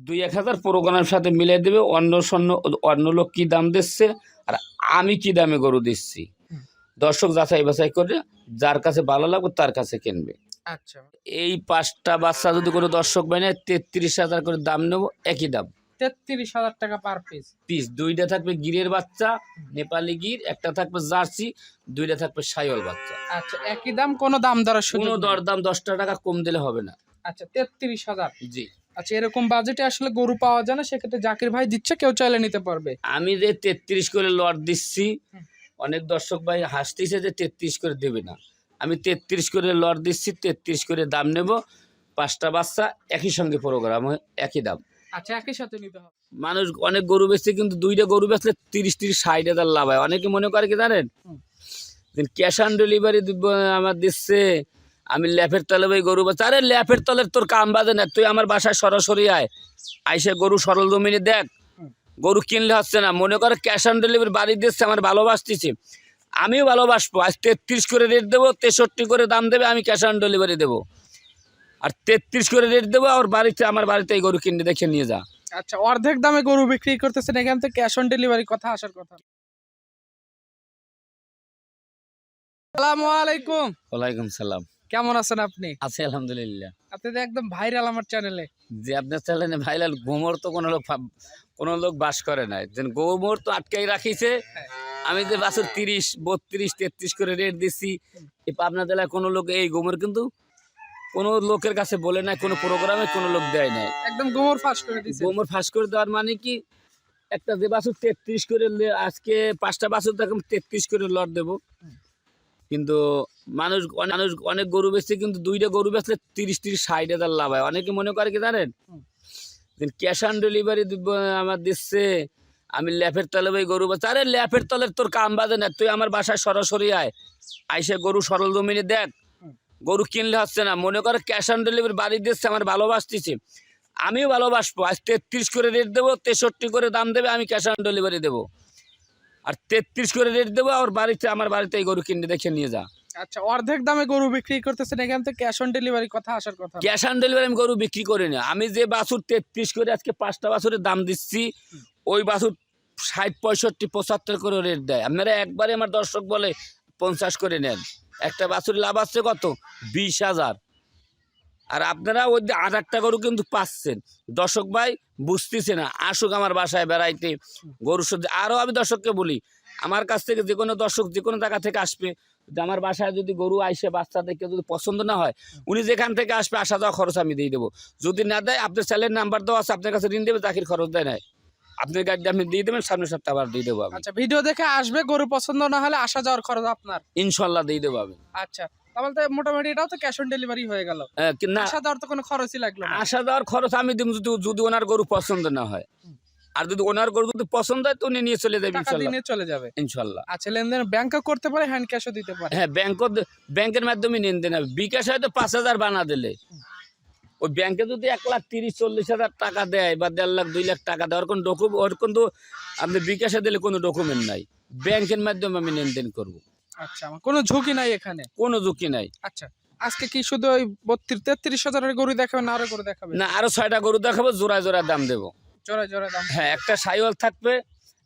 দুই এক হাজার প্রোগ্রামের সাথে মিলে দেবে অন্য সন্য অন্য লোক কি দাম দিচ্ছে আর আমি কি দামে গরু দিচ্ছি? দর্শক যাচাই বাছাই করে যার কাছে ভালো লাগবে তার কাছে কিনবে। আচ্ছা। এই পাঁচটা বাচ্চা যদি কোনো দর্শক বানে তেত্রিশ হাজার করে দাম নেব একই দাম। তেত্রিশ হাজার টাকা পার পিস পিস। দুইটা থাকবে গিরের বাচ্চা নেপালি গির একটা থাকবে জার্সি দুইটা থাকবে সাইওয়াল বাচ্চা। আচ্ছা একই দাম কোনো দাম দরের কোনো। দরদাম দশটা টাকা কম দিলে হবে না। আচ্ছা তেত্রিশ হাজার। জি। আচ্ছা এরকম বাজেটে আসলে গরু পাওয়া যায় না সেক্ষেত্রে জাকির ভাই দিচ্ছে কেউ চাইলে নিতে পারবে। আমি যে তেত্রিশ করে লট দিচ্ছি অনেক দর্শক ভাই হাসতেছে যে তেত্রিশ করে দেবে না। আমি তেত্রিশ করে লট দিচ্ছি তেত্রিশ করে দাম নেব পাঁচটা বাচ্চা একই সঙ্গে প্রোগ্রাম একই দাম। আচ্ছা একই সাথে নিতে হবে। মানুষ অনেক গরু বেচছে কিন্তু দুইটা গরু বেচলে তিরিশ তিরিশ ষাট হাজার লাভ হয়। অনেকে মনে করে কি জানেন? ক্যাশ অন ডেলিভারি আমার দিচ্ছে আমি ল্যাফের তলে ওই গরু বেচা। আরে ল্যাফের তলের তোর কাম বাজে না তুই আমার বাসায় সরাসরি আয়। আইসে গরু সরল জমিনে দেখ। গরু কিনলে হচ্ছে না মনে করে ক্যাশ অন ডেলিভারি বাড়ি দিচ্ছে আমার ভালোবাসতেছি। আমিও ভালোবাসবো আজ তেত্রিশ করে রেট দেবো তেষট্টি করে দাম দেবে আমি ক্যাশ অন ডেলিভারি দেবো। আর তেত্রিশ করে রেট দেবো আর বাড়িতে আমার বাড়িতে এই গরু কিনে দেখে নিয়ে যা। আচ্ছা অর্ধেক দামে গরু বিক্রি করতেছেন এখান থেকে ক্যাশ অন ডেলিভারি কথা আসার কথা। আসসালামু আলাইকুম। ওয়ালাইকুম সালাম। কেমন আছেন আপনি? আছে আলহামদুলিল্লাহ। আপনি তো একদম ভাইরাল আমার চ্যানেলে যে আপনার চ্যানেলে ভাইরাল গোমর তো কোনো লোক কোনো লোক বাস করে নাই যেন গোমর তো আটকাই রাখিছে। হ্যাঁ। আমি যে বাছুর তিরিশ বত্রিশ তেত্রিশ করে রেট দিচ্ছি এই পাবনা জেলায় কোনো লোক এই গোমর কিন্তু কোনো লোকের কাছে বলে নাই কোনো প্রোগ্রামে কোনো লোক দেয় নাই। একদম গোমর ফাঁস করে দিচ্ছে গোমর ফাঁস করে দেওয়ার মানে কি? একটা যে বাছুর তেত্রিশ করে আজকে পাঁচটা বাছুর দেখুন তেত্রিশ করে লট দেবো। কিন্তু মানুষ অনেক- মানুষ অনেক গরু বেচছে কিন্তু দুইটা গরু বেচলে তিরিশ তিরিশ ষাট হাজার লাভ হয়। অনেকে মনে করে কি জানেন। ক্যাশ অন ডেলিভারি আমার দিচ্ছে আমি ল্যাপের তলে ওই গরু বেচা আরে ল্যাপের তলের তোর কাম বাজে না তুই আমার বাসায় সরাসরি আয়। আইসে গরু সরল জমিনে দেখ গরু কিনলে হচ্ছে না মনে করে ক্যাশ অন ডেলিভারি বাড়ি দিচ্ছে আমার ভালোবাসতেছি। আমিও ভালোবাসবো আজ তেত্রিশ করে রেট দেবো তেষট্টি করে দাম দেবে আমি ক্যাশ অন ডেলিভারি দেবো। আর তেত্রিশ করে রেট দেবো আর বাড়িতে আমার বাড়িতে এই গরু কিনে দেখে নিয়ে যা। আচ্ছা অর্ধেক দামে গরু বিক্রি করতেছেন এখান থেকে ক্যাশ অন ডেলিভারি কথা আসার কথা ক্যাশ অন ডেলিভারি আমি গরু বিক্রি করি না। আমি যে বাছুর তেত্রিশ করে আজকে পাঁচটা বাছুরের দাম দিচ্ছি ওই বাছুর ষাট পঁয়ষট্টি পঁচাত্তর করে রেট দেয়। আপনারা একবারে আমার দর্শক বলে পঞ্চাশ করে নেন। একটা বাছুর লাভ আসছে কত? বিশ হাজার। আর আপনারা ওই একটা গরু কিন্তু পাচ্ছেন। দর্শক ভাই বুঝতেছে না আসুক আমার বাসায় বেড়াইতে গরু সহ্য আরও আমি দর্শককে বলি আমার কাছ থেকে যে কোনো দর্শক যে কোনো জায়গা থেকে আসবে যদি আমার বাসায় যদি গরু আইসে বাচ্চা দেখে যদি পছন্দ না হয় উনি যেখান থেকে আসবে আসা যাওয়া খরচ আমি দিয়ে দেবো। যদি না দেয় আপনার স্যালের নাম্বার দেওয়া আছে আপনার কাছে ঋণ দেবে চাকরির খরচ দেয় নাই। আপনার গাড়ি আপনি দিয়ে দেবেন সামনের সপ্তাহে আবার দিয়ে দেবো আচ্ছা ভিডিও দেখে আসবে গরু পছন্দ না হলে আসা যাওয়ার খরচ আপনার? ইনশাল্লাহ দিয়ে দেবো আমি। আচ্ছা তাহলে তো মোটামুটি এটাও তো ক্যাশ অন ডেলিভারি হয়ে গেল। হ্যাঁ, না। আসা যাওয়ার তো কোনো খরচই লাগল না। আসা যাওয়ার খরচ আমি দিব যদি যদি ওনার গরু পছন্দ না হয়। আর যদি ওনার গরু যদি পছন্দ হয় তো উনি নিয়ে চলে যাবে টাকা ইনশাল্লাহ। দিনে চলে যাবে। ইনশাল্লাহ। আচ্ছা লেনদেন ব্যাংকও করতে পারে হ্যান্ড ক্যাশও দিতে পারে। হ্যাঁ ব্যাংক ব্যাংকের মাধ্যমে নিন দেন বিকাশ হয়তো পাঁচ হাজার বানা দিলে। ওই ব্যাংকে যদি এক লাখ তিরিশ চল্লিশ হাজার টাকা দেয় বা দেড় লাখ দুই লাখ টাকা দেয় ওর কোনো ডকুমেন্ট ওর কিন্তু আপনি বিকাশে দিলে কোনো ডকুমেন্ট নাই। ব্যাংকের মাধ্যমে আমি লেনদেন করব। আচ্ছা কোনো ঝুঁকি নাই এখানে? কোনো ঝুঁকি নাই। আচ্ছা আজকে কি শুধু ওই বত্রিশ তেত্রিশ হাজারের গরু দেখাবে না আরও গরু দেখাবে না আরও ছয়টা গরু দেখাবো জোড়ায় জোড়ায় দাম দেবো। জোরে জোরে দাম হ্যাঁ একটা সাইওয়াল থাকবে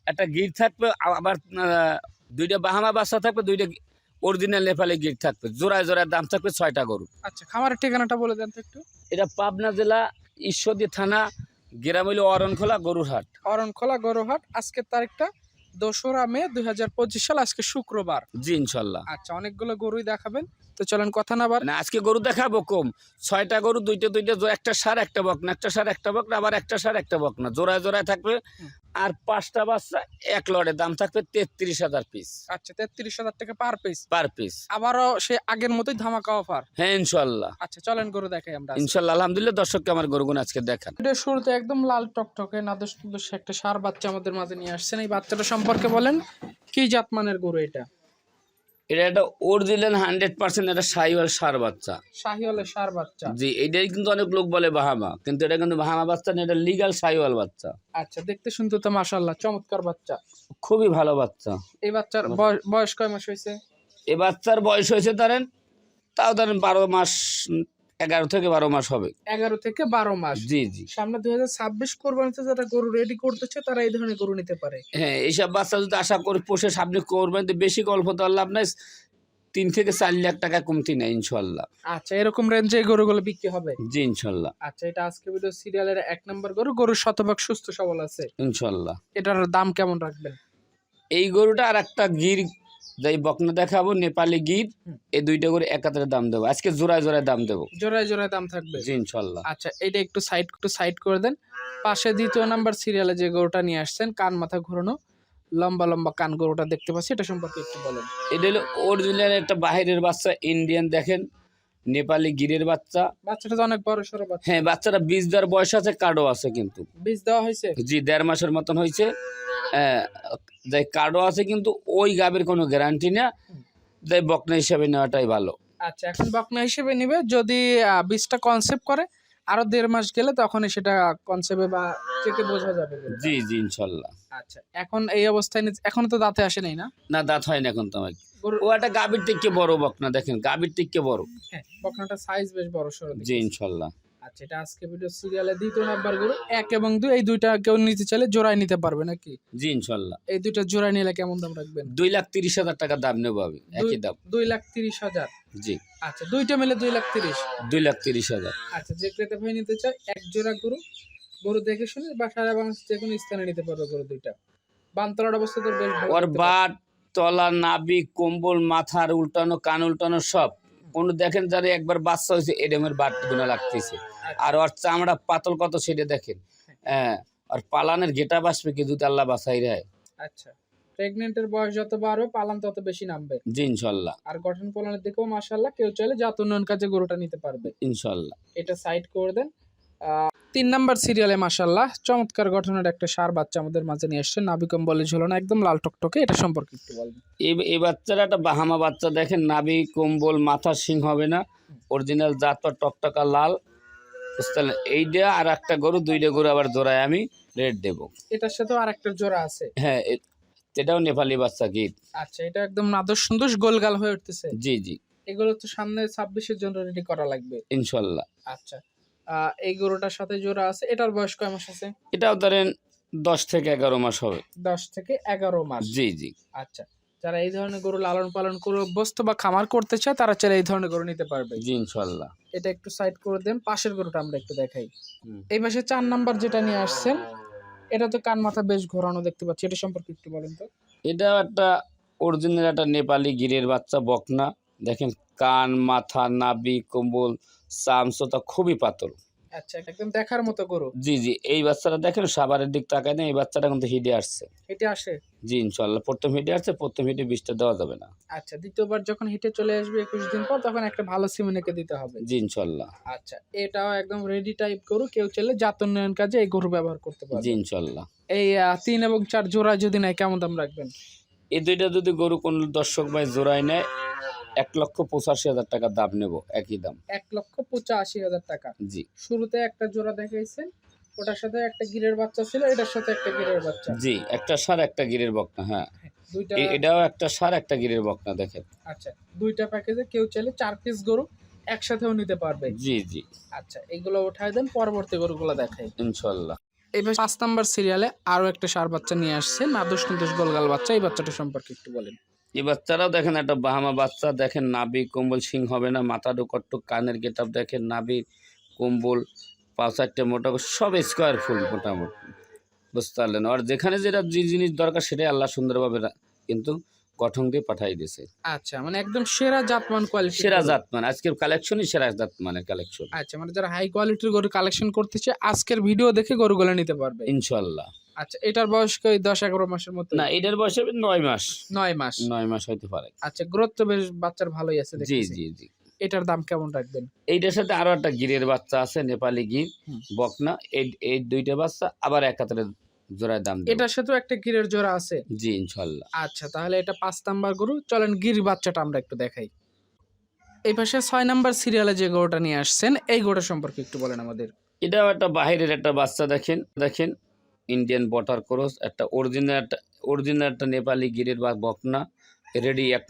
একটা গির থাকবে আবার দুইটা বাহামা বাচ্চা থাকবে দুইটা অরিজিনাল নেপালি গির থাকবে। জোড়ায় জোড়ায় দাম থাকবে ছয়টা গরু। আচ্ছা খামারের ঠিকানাটা বলে দেন তো একটু। এটা পাবনা জেলা ঈশ্বরদী থানা গ্রাম হইল অরণখোলা গরুর হাট অরণখোলা গরুহাট আজকের তারিখটা দোসরা মে দুই হাজার পঁচিশ সাল আজকে শুক্রবার। জি ইনশাল্লাহ। আচ্ছা অনেকগুলো গরুই দেখাবেন। তো চলেন কথা না বার না আজকে গরু দেখাবো কম। ছয়টা গরু দুইটা দুইটা জো- একটা সার একটা বক না একটা সার একটা বক না আবার একটা সার একটা বক না জোড়ায় জোড়ায় থাকবে। আর পাঁচটা বাচ্চা এক লড়ের দাম থাকবে তেত্রিশ হাজার পিস আচ্ছা তেত্রিশ হাজার টাকা পার পিস পার পিস আবারও সে আগের মতোই ধামাকা অফার হ্যাঁ ইনশাল্লাহ। আচ্ছা চলেন গরু দেখাই আমরা ইনশাল্লাহ আলহামদুলিল্লাহ দর্শককে আমার গরুগুন আজকে দেখান। এটা শুরুতে একদম লাল টকটকে নাদুস দোষ একটা সার বাচ্চা আমাদের মাঝে নিয়ে আসছেন। এই বাচ্চাটা সম্পর্কে বলেন কি জাতমানের গরু এটা? এটা একটা অরিজিনাল হান্ড্রেড পার্সেন্ট একটা শাহিওয়াল সার বাচ্চা। শাহিওয়ালের সার বাচ্চা। জি এটাই কিন্তু অনেক লোক বলে বাহামা কিন্তু এটা কিন্তু বাহামা বাচ্চা না এটা লিগাল শাহিওয়াল বাচ্চা। আচ্ছা দেখতে শুনতে তো মাশাল্লাহ চমৎকার বাচ্চা। খুবই ভালো বাচ্চা। এই বাচ্চার বয়স- বয়স কয় মাস হয়েছে? এ বাচ্চার বয়স হয়েছে ধরেন তাও ধরেন বারো মাস এগারো থেকে বারো মাস হবে। এগারো থেকে বারো মাস। জি জি। সামনে দুই হাজার ছাব্বিশ কোরবানিতে যারা গরু রেডি করতেছে তারা এই ধরনের গরু নিতে পারে। হ্যাঁ এইসব বাচ্চা যদি আশা করে পোষে সামনে করবেন তো বেশি গল্প তো আল্লাহ আপনার তিন থেকে চার লাখ টাকা কমতি নেই ইনশাল্লাহ আচ্ছা এরকম রেঞ্জে গরুগুলো বিক্রি হবে? জি ইনশাল্লাহ আচ্ছা এটা আজকে ভিডিও সিরিয়ালের এক নম্বর গরু। গরুর শতভাগ সুস্থ সবল আছে। ইনশাল্লাহ এটার দাম কেমন রাখবেন? এই গরুটা আর একটা গির যাই বকনা দেখাবো নেপালি গির এই দুইটা করে একাত্রে দাম দেবো। আজকে জোড়ায় জোড়ায় দাম দেবো। জোড়ায় জোড়ায় দাম থাকবে? জি ইনশাল্লাহ। আচ্ছা এটা একটু সাইড একটু সাইড করে দেন। পাশে দ্বিতীয় নাম্বার সিরিয়ালে যে গরুটা নিয়ে আসছেন কান মাথা ঘোরানো লম্বা লম্বা কান গরুটা দেখতে পাচ্ছি এটা সম্পর্কে একটু বলেন। এটা হলো অরিজিনাল একটা বাহিরের বাচ্চা ইন্ডিয়ান দেখেন নেপালি গিরের বাচ্চা। বাচ্চাটা তো অনেক বড় সড়ো বাচ্চা। হ্যাঁ বাচ্চাটা বীজ দেওয়ার বয়স আছে কার্ডও আছে কিন্তু। বীজ দেওয়া হয়েছে? জি দেড় মাসের মতন হয়েছে। যাই কার্ডও আছে কিন্তু ওই গাবের কোনো গ্যারান্টি না যাই বকনা হিসাবে নেওয়াটাই ভালো। আচ্ছা এখন বকনা হিসেবে নিবে যদি বীজটা কনসেপ্ট করে আরও দেড় মাস গেলে তখন সেটা কনসেপ্টে বা থেকে বোঝা যাবে। জি জি ইনশাল্লাহ। আচ্ছা এখন এই অবস্থায় এখনও তো দাঁতে আসে নাই না? না দাঁত হয় না এখন তোমার গরু ও একটা গাভীর থেকে বড় বকনা দেখেন গাভীর থেকে বড়। হ্যাঁ বকনাটা সাইজ বেশ বড় সড়ো জি ইনশাল্লাহ। আচ্ছা এটা আজকে ভিডিও সিরিয়ালে দ্বিতীয় নাম্বার গরু। এক এবং দুই এই দুইটা কেউ নিতে চাইলে জোড়ায় নিতে পারবে নাকি? জি ইনশাল্লাহ। এই দুইটা জোড়ায় নিলে কেমন দাম রাখবেন? দুই লাখ তিরিশ হাজার টাকা দাম নেব আমি একই দাম। দুই লাখ তিরিশ হাজার? জি। আচ্ছা দুইটা মিলে দুই লাখ তিরিশ? দুই লাখ তিরিশ হাজার। আচ্ছা যে ক্রেতা ভাই নিতে চায় এক জোড়া গরু গরু দেখে শুনে বা সারা বাংলাদেশ যে কোনো স্থানে নিতে পারবে গরু দুইটা। বানতলার অবস্থা তো বেশ ভালো। ওর বাট তলা নাবি কম্বল মাথার উল্টানো কান উল্টানো সব। কোন দেখেন যারা একবার বাচ্চা হয়েছে এডেমের বাটগুলো লাগতেছে। আর ওর চামড়া পাতল কত সেটা দেখেন। হ্যাঁ আর পালানের গেটা বাসবে কি যদি আল্লাহ বাসাই রে আচ্ছা প্রেগনেন্টের বয়স যত বাড়বে পালান তত বেশি নামবে। জি ইনশাল্লাহ। আর গঠন পালনের দিকেও মাশাল্লাহ কেউ চাইলে জাত উন্নয়ন কাজে গরুটা নিতে পারবে। ইনশাল্লাহ। এটা সাইড করে দেন। তিন নাম্বার সিরিয়ালে মাশাল্লাহ চমৎকার গঠনের একটা সার বাচ্চা আমাদের মাঝে নিয়ে এসছে নাবিকম বলে ঝোলানো একদম লাল টকটকে এটা সম্পর্কে একটু বলবেন এই বাচ্চারা একটা বাহামা বাচ্চা দেখেন নাবি কম্বল মাথার সিং হবে না অরিজিনাল জাত টকটকা লাল। বুঝতে? এইটা আর একটা গরু দুইটা গরু আবার জোড়ায় আমি রেট দেব। এটার সাথেও আর একটা জোড়া আছে। হ্যাঁ এটাও নেপালি বাচ্চা গিট আচ্ছা এটা একদম নাদর সুন্দর গোলগাল হয়ে উঠতেছে। জি জি। এগুলো তো সামনে ছাব্বিশের জন্য রেডি করা লাগবে। ইনশাল্লাহ। আচ্ছা এই গরুটার সাথে জোড়া আছে এটার বয়স কয় মাস আছে? এটাও ধরেন দশ থেকে এগারো মাস হবে। দশ থেকে এগারো মাস। জি জি। আচ্ছা যারা এই ধরনের গরু লালন পালন করে অভ্যস্ত বা খামার করতে চায় তারা চাইলে এই ধরনের গরু নিতে পারবে। জি ইনশাল্লাহ এটা একটু সাইড করে দেন পাশের গরুটা আমরা একটু দেখাই। এই পাশে চার নাম্বার যেটা নিয়ে আসছেন এটা তো কান মাথা বেশ ঘোরানো দেখতে পাচ্ছি। এটা সম্পর্কে একটু বলেন তো। এটা একটা অরিজিনাল একটা নেপালি গিরের বাচ্চা বকনা। দেখেন কান মাথা নাবি কম্বল চামচতা খুবই পাতল। আচ্ছা একদম দেখার মতো গরু। জি জি এই বাচ্চাটা দেখেন সাবারের দিক তাকায় না এই বাচ্চাটা কিন্তু হিডে আসছে। হেঁটে আসে? জি ইনশাল্লাহ প্রথম হিডে আসছে প্রথম বিষটা দেওয়া যাবে না। আচ্ছা দ্বিতীয়বার যখন হেঁটে চলে আসবে একুশ দিন পর তখন একটা ভালো সিমেনেকে দিতে হবে। জি ইনশাল্লাহ আচ্ছা এটাও একদম রেডি টাইপ গরু কেউ চাইলে জাত উন্নয়ন কাজে এই গরু ব্যবহার করতে জি পারবে ইনশাল্লাহ এই তিন এবং চার জোড়া যদি নেয় কেমন দাম রাখবেন? এই দুইটা যদি গরু কোন দর্শক ভাই জোড়ায় নেয় এক লক্ষ পঁচাশি হাজার টাকা দাম নেব একই দাম। এক লক্ষ পঁচাশি হাজার টাকা। জি। শুরুতে একটা জোড়া দেখাইছেন ওটার সাথে একটা গিরের বাচ্চা ছিল এটার সাথে একটা গিরের বাচ্চা। জি একটা সার একটা গিরের বকনা হ্যাঁ। দুইটা এটাও একটা সার একটা গিরের বকনা দেখেন। আচ্ছা দুইটা প্যাকেজে কেউ চাইলে চার পিস গরু একসাথেও নিতে পারবে। জি জি। আচ্ছা এগুলো উঠাই দেন পরবর্তী গরুগুলো দেখাই। ইনশাল্লাহ। এবার পাঁচ নাম্বার সিরিয়ালে আরও একটা সার বাচ্চা নিয়ে আসছে। নাদুস নিদুস গোলগাল বাচ্চা। এই বাচ্চাটা সম্পর্কে একটু বলেন। এই বাচ্চারাও দেখেন একটা বাহামা বাচ্চা। দেখেন নাবি কম্বল সিং হবে না। মাথা ডোকট্টু কানের গেটাপ দেখেন নাবি কম্বল, পাঁচ চারটে মোটা সব স্কোয়ার ফুল মোটামুটি। বুঝতে পারলেন? আর যেখানে যেটা যে জিনিস দরকার সেটাই আল্লাহ সুন্দরভাবে কিন্তু গঠন দিয়ে পাঠাই দিয়েছে। আচ্ছা মানে একদম সেরা জাতমান কোয়ালিটি সেরা জাত মানে আজকের কালেকশনই সেরা জাত মানে কালেকশন আচ্ছা মানে যারা হাই কোয়ালিটির গরু কালেকশন করতে চায় আজকের ভিডিও দেখে গরুগুলো নিতে পারবে। ইনশাল্লাহ আচ্ছা এটার বয়স কি ওই দশ এগারো মাসের মতো? না এটার বয়স হবে নয় মাস। নয় মাস। নয় মাস হইতে পারে। আচ্ছা গ্রোথ তো বেশ বাচ্চার ভালোই আছে জি জি জি। এটার দাম কেমন রাখবেন? এইটার সাথে আরও একটা গিরের বাচ্চা আছে নেপালি গির বকনা এই এই দুইটা বাচ্চা আবার একাত্রে জোড়ায় দাম। এটার সাথেও একটা গিরের জোড়া আছে। জি ইনশাল্লাহ। আচ্ছা তাহলে এটা পাঁচ নাম্বার গরু। চলেন গির বাচ্চাটা আমরা একটু দেখাই। এই পাশে ছয় নাম্বার সিরিয়ালে যে গরুটা নিয়ে আসছেন এই গরুটা সম্পর্কে একটু বলেন আমাদের। এটাও একটা বাহিরের একটা বাচ্চা দেখেন দেখেন। ইন্ডিয়ান বটার ক্রস একটা অরিজিনাল একটা অরিজিনাল একটা নেপালি গিরের বা বকনা রেডি এক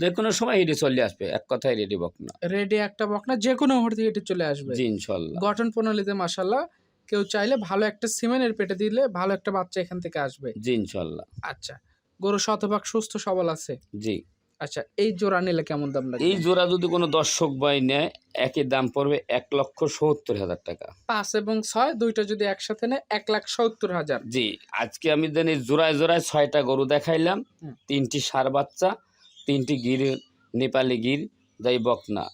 যে কোনো সময় হেঁটে চলে আসবে এক কথায় রেডি বকনা। রেডি একটা বকনা যে কোনো মুহূর্তে হেঁটে চলে আসবে। জি ইনশাল্লাহ। গঠন প্রণালীতে মাসাল্লাহ কেউ চাইলে ভালো একটা সিমেন্টের পেটে দিলে ভালো একটা বাচ্চা এখান থেকে আসবে। জি ইনশাল্লাহ। আচ্ছা গরু শতভাগ সুস্থ সবল আছে? জি। আচ্ছা এই জোড়া নিলে কেমন দাম এই জোড়া যদি কোনো দর্শক ভাই নেয় একই দাম পড়বে এক লক্ষ সত্তর হাজার টাকা। পাঁচ এবং ছয় দুইটা যদি একসাথে নেয় এক লাখ সত্তর হাজার। জি আজকে আমি জানি জোড়ায় জোড়ায় ছয়টা গরু দেখাইলাম। তিনটি সার বাচ্চা তিনটি গির নেপালি গির যাই বকনা।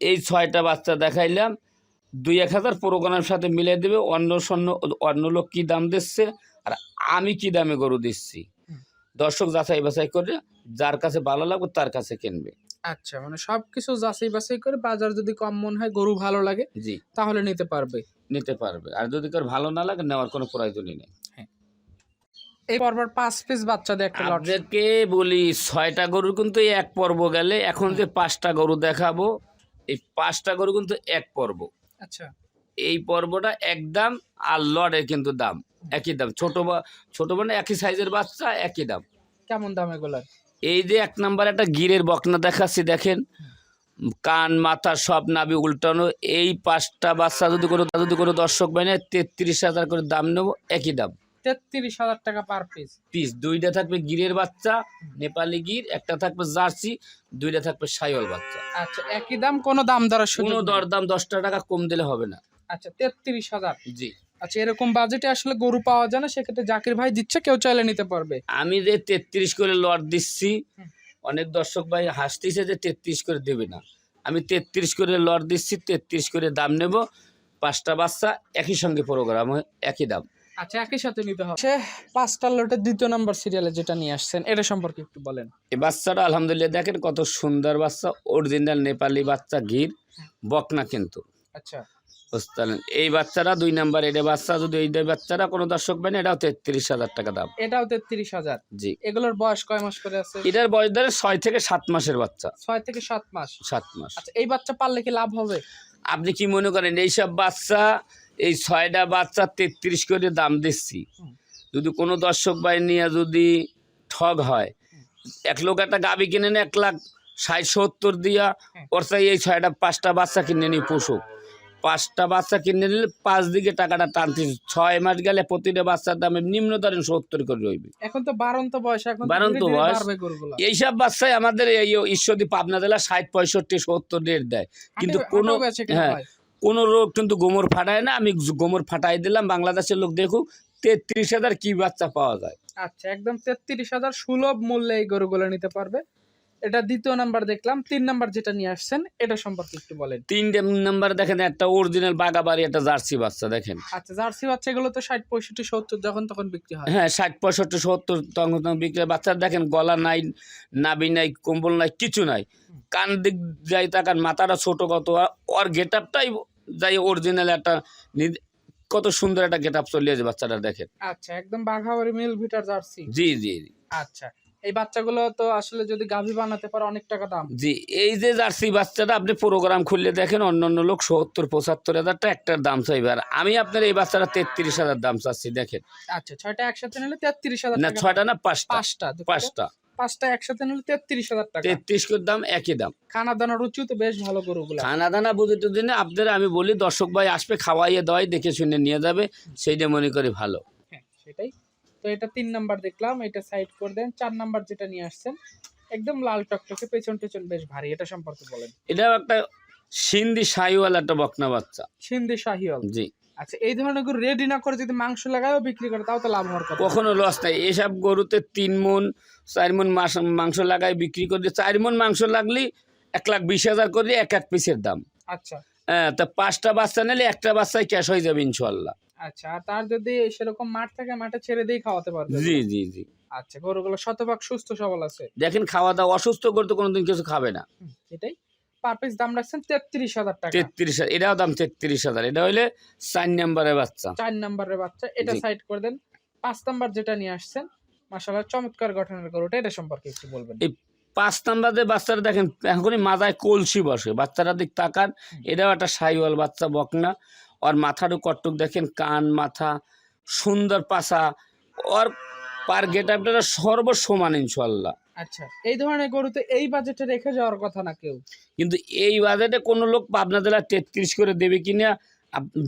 এই ছয়টা বাচ্চা দেখাইলাম দুই এক হাজার প্রোগ্রামের সাথে মিলে দেবে অন্য সন্য অন্য লোক কী দাম দিচ্ছে আর আমি কি দামে গরু দিচ্ছি? দর্শক যাচাই বাছাই করে যার কাছে ভালো লাগবে তার কাছে কিনবে। আচ্ছা মানে সবকিছু যাচাই বাছাই করে বাজার যদি কম মনে হয় গরু ভালো লাগে জি। তাহলে নিতে পারবে। নিতে পারবে। আর যদি কার ভালো না লাগে নেওয়ার কোনো প্রয়োজনই নেই। এই পরপর পাঁচ পিস বাচ্চা দিয়ে একটা লট আপনাদেরকে বলি ছয়টা গরুর কিন্তু এই এক পর্ব গেলে এখন যে পাঁচটা গরু দেখাবো এই পাঁচটা গরু কিন্তু এক পর্ব। আচ্ছা। এই পর্বটা একদম আর লড়ের কিন্তু দাম একই দাম। ছোট বা ছোট মানে একই সাইজের বাচ্চা একই দাম। কেমন দাম এগুলার? এই যে এক নাম্বার একটা গিরের বকনা দেখাচ্ছি দেখেন। কান মাথা সব নাবি উল্টানো এই পাঁচটা বাচ্চা যদি কোনো যদি কোনো দর্শক বানে তেত্রিশ হাজার করে দাম নেব একই দাম। তেত্রিশ হাজার টাকা পার পিস পিস দুইটা থাকবে গিরের বাচ্চা নেপালি গির একটা থাকবে জার্সি দুইটা থাকবে সাইওয়াল বাচ্চা। আচ্ছা একই দাম কোনো দাম দরের কোনো নেই। দরদাম দশটা টাকা কম দিলে হবে না। আচ্ছা তেত্রিশ হাজার। জি। আচ্ছা এরকম বাজেটে আসলে গরু পাওয়া যায় না সেক্ষেত্রে জাকির ভাই দিচ্ছে কেউ চাইলে নিতে পারবে। আমি যে তেত্রিশ করে লট দিচ্ছি অনেক দর্শক ভাই হাসতেছে যে তেত্রিশ করে দেবে না। আমি তেত্রিশ করে লট দিচ্ছি তেত্রিশ করে দাম নেব। পাঁচটা বাচ্চা একই সঙ্গে প্রোগ্রাম একই দাম। আচ্ছা একই সাথে নিতে হবে। সে পাঁচটা লটের দ্বিতীয় নাম্বার সিরিয়ালে যেটা নিয়ে আসছেন এটা সম্পর্কে একটু বলেন। এই বাচ্চাটা আলহামদুলিল্লাহ দেখেন কত সুন্দর বাচ্চা অরিজিনাল নেপালি বাচ্চা ঘির বকনা কিন্তু। আচ্ছা। এই বাচ্চারা দুই নাম্বার এটা বাচ্চা যদি এই বাচ্চারা কোনো দর্শক বানে এটাও তেত্রিশ হাজার টাকা দাম। এটাও তেত্রিশ হাজার? জি। এগুলোর বয়স কয় মাস করে আছে? এটার বয়স ধরে ছয় থেকে সাত মাসের বাচ্চা। ছয় থেকে সাত মাস? সাত মাস। আচ্ছা এই বাচ্চা পারলে কি লাভ হবে? আপনি কি মনে করেন এইসব বাচ্চা এই ছয়টা বাচ্চা তেত্রিশ করে দাম দিচ্ছি। যদি কোনো দর্শক ভাই নিয়ে যদি ঠগ হয় এক লোক একটা গাবি কিনে নেয় এক লাখ ষাট সত্তর দিয়া ওর চাই এই ছয়টা পাঁচটা বাচ্চা কিনে নিই পশুক পাঁচটা বাচ্চা কিনে নিলে পাঁচ দিকে টাকাটা টানতে ছয় মাস গেলে প্রতিটা বাচ্চার দাম নিম্ন ধরেন সত্তর করে রইবে। এখন তো বারন্ত বয়স এখন তো বাড়ন্ত ধীরে ধীরে বয়স। এইসব বাচ্চাই আমাদের এই ঈশ্বরদী পাবনা জেলা ষাট পঁয়ষট্টি সত্তর রেট দেয়। কিন্তু কোনো হয়। কোনো লোক কিন্তু গোমর ফাটায় না। আমি গোমর ফাটাই দিলাম, বাংলাদেশের লোক দেখুক, তেত্রিশ হাজার কি বাচ্চা পাওয়া যায়। আচ্ছা একদম তেত্রিশ হাজার সুলভ মূল্যে এই গরুগুলো নিতে পারবে। এটা দ্বিতীয় নাম্বার দেখলাম তিন নাম্বার যেটা নিয়ে আসছেন এটা সম্পর্কে একটু বলেন। তিনটে নাম্বার দেখেন একটা অরিজিনাল বাগাবাড়ি একটা জার্সি বাচ্চা দেখেন। আচ্ছা জার্সি বাচ্চা এগুলো তো ষাট পঁয়ষট্টি সত্তর যখন তখন বিক্রি হয়। হ্যাঁ ষাট পঁয়ষট্টি সত্তর তখন তখন বিক্রি হয়। বাচ্চার দেখেন গলা নাই নাবি নাই কম্বল নাই কিছু নাই। কান দিক যাই তাকান মাথাটা ছোট কত আর ওর গেট আপটাই যাই অরিজিনাল একটা কত সুন্দর একটা গেট আপ চলে আছে বাচ্চাটা দেখেন। আচ্ছা একদম বাঘাবাড়ি মিল ভিটার জার্সি। জি জি। আচ্ছা এই বাচ্চাগুলো তো আসলে যদি গাভী বানাতে পারে অনেক টাকা দাম। জি এই যে জার্সি বাচ্চাটা আপনি প্রোগ্রাম খুললে দেখেন অন্য অন্য লোক সত্তর পঁচাত্তর হাজারটা একটার দাম চাইবে। আর আমি আপনার এই বাচ্চাটা তেত্রিশ হাজার দাম চাচ্ছি দেখেন। আচ্ছা ছয়টা একসাথে নিলে তেত্রিশ হাজার না ছয়টা না পাঁচটা। পাঁচটা পাঁচটা। পাঁচটা একসাথে নিলে তেত্রিশ হাজার টাকা। তেত্রিশ দাম একই দাম। খানা দানা রুচিও তো বেশ ভালো খানা দানা বুঝে টুঝে না আপনারা আমি বলি দর্শক ভাই আসবে খাওয়াইয়ে দেওয়াই দেখে শুনে নিয়ে যাবে সেইটা মনে করি ভালো। হ্যাঁ সেটাই। তো এটা তিন নাম্বার দেখলাম এটা সাইড করে দেন চার নাম্বার যেটা নিয়ে আসছেন একদম লাল টকটকে পেছন টেছন বেশ ভারী এটা সম্পর্কে বলেন। এটাও একটা সিন্ধি সাইওয়াল একটা বকনা বাচ্চা। সিন্ধি শাহিওল জি। আচ্ছা এই ধরনের গরু রেডি না করে যদি মাংস লাগায়ও বিক্রি করে তাও তো লাভ হওয়ার কথা। কখনো লস নাই। এসব গরুতে তিন মন চার মন মাস- লাগাই বিক্রি করে চার মন মাংস লাগলেই এক লাখ বিশ হাজার করে এক এক পিসের দাম। আচ্ছা। হ্যাঁ তা পাঁচটা বাচ্চা নিলে একটা বাচ্চায় ক্যাশ হয়ে যাবে ইনশাল্লাহ আচ্ছা আর তার যদি সেরকম মাঠ থাকে মাঠে ছেড়ে দিয়ে খাওয়াতে পারবে জি জি জি। আচ্ছা গরুগুলো শতভাগ সুস্থ সবল আছে। দেখেন খাওয়া দাওয়া অসুস্থ করতে কোনোদিন কিছু খাবে না। এটাই। পার পিস দাম রাখছেন তেত্রিশ হাজার টাকা। তেত্রিশ হাজার এটাও দাম তেত্রিশ হাজার। এটা হইলে চার নম্বরের বাচ্চা। চার নাম্বারের বাচ্চা। এটা সাইড করে দেন। পাঁচ নাম্বার যেটা নিয়ে আসছেন মাসাল্লাহ চমৎকার গঠনের গরুটা। এটা সম্পর্কে একটু বলবেন। এই পাঁচ নাম্বারে বাচ্চারা দেখেন এখনই মাথায় কলসি বসে। বাচ্চারা দিক তাকান এটাও একটা সাইওয়াল বাচ্চা বকনা। ওর মাথারও কট্টুক দেখেন কান মাথা সুন্দর পাশা ওর পার গেট আপটা সর্বসমান ইনশাল্লাহ আচ্ছা এই ধরনের গরুতে এই বাজেটে রেখে যাওয়ার কথা না কেউ? কিন্তু এই বাজেটে কোনো লোক পাবনা জেলা তেত্রিশ করে দেবে কিনা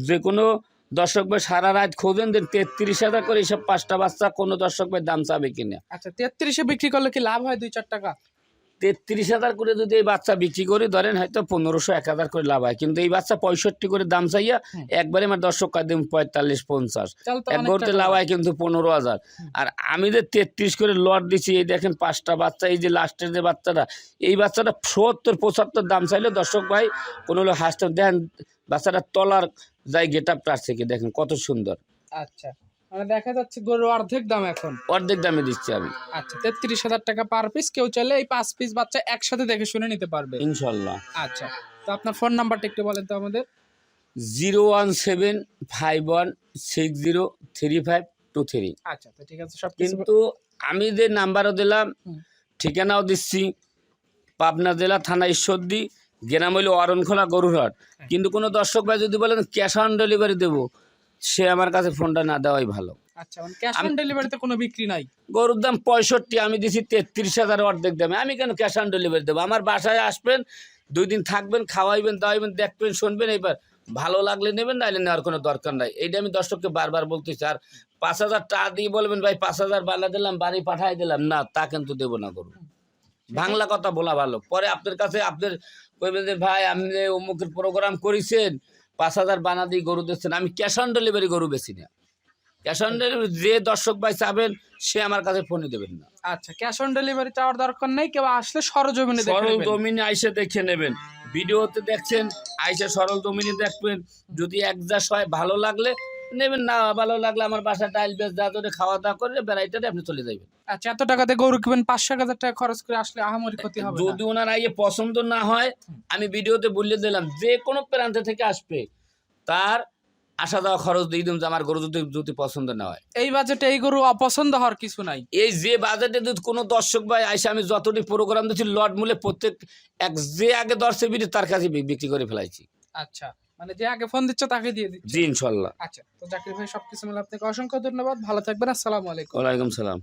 যে কোনো দর্শক ভাই সারা রাত খোঁজেন দেন তেত্রিশ হাজার করে এইসব পাঁচটা বাচ্চা কোনো দর্শক ভাই দাম চাবে কিনা। আচ্ছা তেত্রিশে বিক্রি করলে কি লাভ হয় দুই চার টাকা? তেত্রিশ হাজার করে যদি এই বাচ্চা বিক্রি করি ধরেন হয়তো পনেরোশো এক হাজার করে লাভ হয়। কিন্তু এই বাচ্চা পঁয়ষট্টি করে দাম চাইয়া একবারে আমার দর্শক কাদিম পঁয়তাল্লিশ পঞ্চাশ। এক গরুতে লাভ হয় কিন্তু পনেরো হাজার। আর আমি যে তেত্রিশ করে লট দিছি এই দেখেন পাঁচটা বাচ্চা এই যে লাস্টের যে বাচ্চাটা এই বাচ্চাটা সত্তর পঁচাত্তর দাম চাইলে দর্শক ভাই কোনো হাসতে দেখেন বাচ্চাটা তলার যাই গেট আপ আসছে কি দেখেন কত সুন্দর। আচ্ছা। মানে দেখা যাচ্ছে গরুর অর্ধেক দাম এখন। অর্ধেক দামে দিচ্ছি আমি। আচ্ছা তেত্রিশ হাজার টাকা পার পিস কেউ চাইলে এই পাঁচ পিস বাচ্চা একসাথে দেখে শুনে নিতে পারবে। ইনশাল্লাহ। আচ্ছা তো আপনার ফোন নাম্বারটা একটু বলেন তো আমাদের। Zero one seven five one six zero three five two three. আচ্ছা তো ঠিক আছে সব কিন্তু আমি যে নাম্বারও দিলাম ঠিকানাও দিচ্ছি। পাবনা জেলা থানা ঈশ্বরদী গ্রাম হইল অরণখোলা গরুরহাট। কিন্তু কোনো দর্শক ভাই যদি বলেন ক্যাশ অন ডেলিভারি দেবো। সে আমার কাছে ফোনটা না দেওয়াই ভালো। আচ্ছা মানে ক্যাশ অন ডেলিভারিতে কোনো বিক্রি নাই? গরুর দাম পঁয়ষট্টি আমি দিছি তেত্রিশ হাজার অর্ধেক দামে। আমি কেন ক্যাশ অন ডেলিভারি দেবো? আমার বাসায় আসবেন দুই দিন থাকবেন খাওয়াইবেন দাওয়াইবেন দেখবেন শুনবেন এবার ভালো লাগলে নেবেন নাইলে নেওয়ার কোনো দরকার নাই। এইটা আমি দর্শককে বারবার বলতেছি আর পাঁচ হাজার টাকা দিয়ে বলবেন ভাই পাঁচ হাজার বানা দিলাম বাড়ি পাঠাই দিলাম। না তা কিন্তু দেবো না গরু। বাংলা কথা বলা ভালো। পরে আপনার কাছে আপনার কইবেন যে ভাই আপনি অমুকের প্রোগ্রাম করেছেন পাঁচ হাজার বানা দিয়ে গরু দিচ্ছেন আমি ক্যাশ অন ডেলিভারি গরু বেশি না। ক্যাশ অন ডেলিভারি যে দর্শক ভাই চাবেন সে আমার কাছে ফোনে দেবেন না। আচ্ছা ক্যাশ অন ডেলিভারি চাওয়ার দরকার নেই কেউ আসলে সরজমিনে সরজমিনে সরল নেবেন। জমিনে আইসে দেখে নেবেন। ভিডিওতে দেখছেন আইসে সরল জমিনে দেখবেন। যদি একজাস হয় ভালো লাগলে নেবেন না ভালো লাগলে আমার বাসা টাইল বেশ যা ধরে খাওয়া দাওয়া করে বেড়াইটারে আপনি চলে যাবেন আচ্ছা এত টাকাতে গরু কিনবেন পাঁচশো হাজার টাকা খরচ করে আসলে আহামরি ক্ষতি হবে না। যদি ওনার আইয়ে পছন্দ না হয় আমি ভিডিওতে বলে দিলাম যে কোনো প্রান্ত থেকে আসবে তার আসা যাওয়া খরচ দিয়ে দিন যে আমার গরু যদি যদি পছন্দ না হয়। এই বাজেটে এই গরু অপছন্দ হওয়ার কিছু নাই। এই যে বাজেটে যদি কোনো দর্শক ভাই আইসে আমি যতটি প্রোগ্রাম দিচ্ছি লট মূলে প্রত্যেক এক যে আগে দর্শক তার কাছে বি- বিক্রি করে ফেলাইছি। আচ্ছা। মানে যে আগে ফোন দিচ্ছে তাকে দিয়ে দিচ্ছে। জি ইনশাল্লাহ। আচ্ছা তো জাকির ভাই সবকিছু মিলে আপনাকে অসংখ্য ধন্যবাদ। ভালো থাকবেন আসসালামু আলাইকুম। ওয়ালাইকুম সালাম।